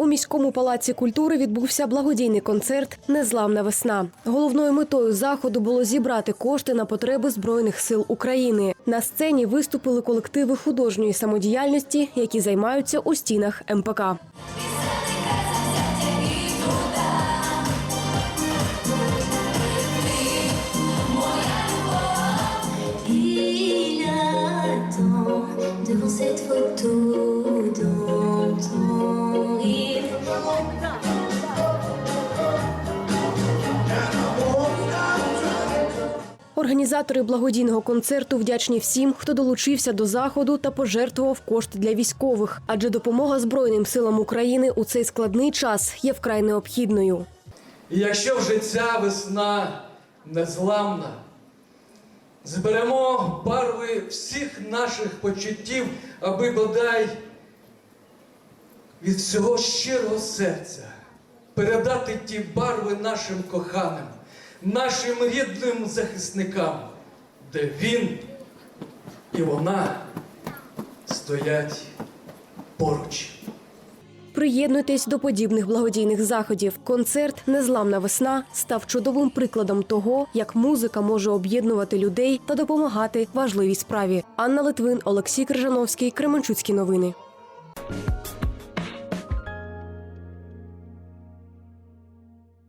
У міському палаці культури відбувся благодійний концерт Незламна весна. Головною метою заходу було зібрати кошти на потреби збройних сил України. На сцені виступили колективи художньої самодіяльності, які займаються у стінах МПК. Devant cette photo Організатори благодійного концерту вдячні всім, хто долучився до заходу та пожертвував кошти для військових, адже допомога Збройним силам України у цей складний час є вкрай необхідною. Якщо вже ця весна незламна, зберемо барви всіх наших почуттів, аби бодай від всього щирого серця передати ті барви нашим коханим, нашим рідним захисникам, де він і вона стоять поруч. Приєднуйтесь до подібних благодійних заходів. Концерт Незламна весна став чудовим прикладом того, як музика може об'єднувати людей та допомагати важливій справі. Анна Литвин, Олексій Крижановський, Кременчуцькі новини.